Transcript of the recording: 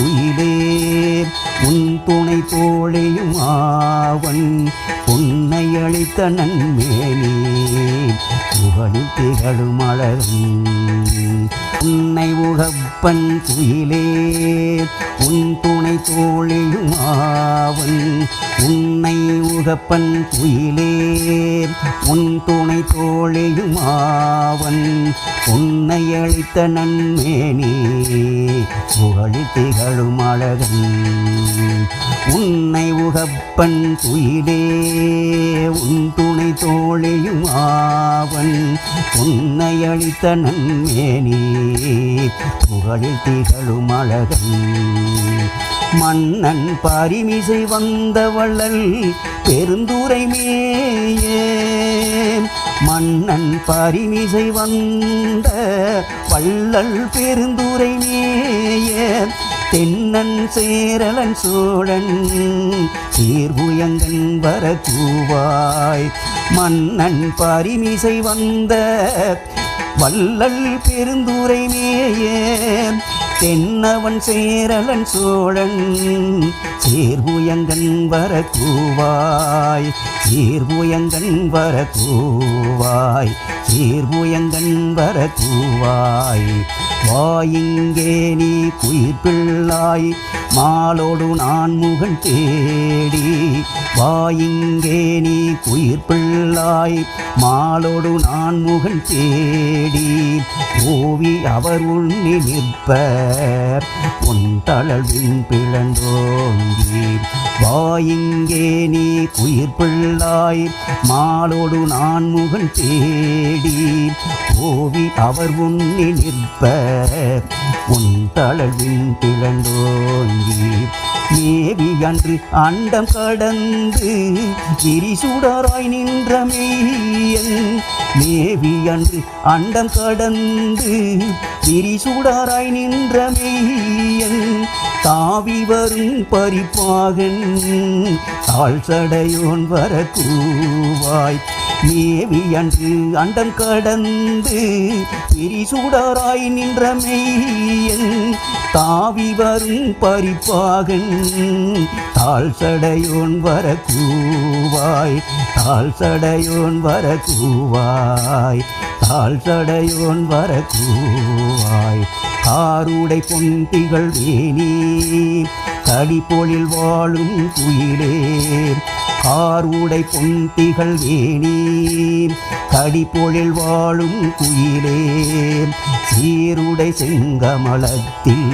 குயிலே உன் துணை தோழையும் ஆவன் உன்னை அளித்த நன்மேனே. புகழில் திகழும் அழகன் உன்னை உழப்பன் குயிலே. உன் துணை தோழியும் ஆவன் உன்னை உகப்பன் குயிலே. உன் துணை தோழியும் ஆவன் உன்னை அளித்த நன்மேனே. புகழி திகழும் அழகன். உன்னை உகப்பன் துயிலே உன் துணை தோழியும் ஆவன். உன்னை அளித்த நன்மேனே புகழி திகழும் அழகன். மன்னன் பரிமிசை வந்த வள்ளல் பெருந்துரை மேயே. மன்னன் பரிமிசை வந்த வள்ளல் பெருந்துரை நேய தென்னன் சேரலன் சோழன் சீர்புயங்கன் வர கூவாய் மன்னன் பரிமிசை வந்த வள்ளல் பெருந்துரை மேய தென்னவன் சேரலன் சோழன் சீர்புயங்கன் வர கூவாய் சீர்புயங்கன் வர கூவாய் சீர்புயங்கன் வர கூவாய் வாயிங்கே நீ குயிர் பிள்ளாய் மாலோடு நான் முகன் தேடி வாயிங்கே நீ குயிர் பிள்ளாய் மாலோடு நான் முகன் தேடி ஓவி அவர் உண்ணி நிற்ப உன் தளவின் பிளந்தோங்கி வாயிங்கே நீ குயிர் பிள்ளாய் மாலோடு நான் முகன் தேடி ஓவி அவர் உண்ணி நிற்ப உன் தளவின் பிளந்தோங்கி மேவி அன்று அண்டம் கடந்து விரிசுடராய் நின்ற மெய்யன். மேவி அன்று அண்டம் கடந்து விரிசுடராய் நின்ற மெய்யன். தாவி வரும் பறிப்பாகன் தாழ் சடையோன் வர மேவி அன்று அண்டம் கடந்து விரிசுடராய் நின்ற மெய்யன். தாவி வரும் பறிப்பாகன் தாழ் சடையோன் வர கூவாய் தாழ் சடையோன் வர கூவாய் தாழ் சடையோன் வர கூவாய் காருடை பொந்திகள் வேணி கடிப்பொழில் வாழும் குயிலே காருடை பொந்திகள் வேணி கடிப்பொழில் வாழும் குயிலே சீருடை செங்கமலத்தில்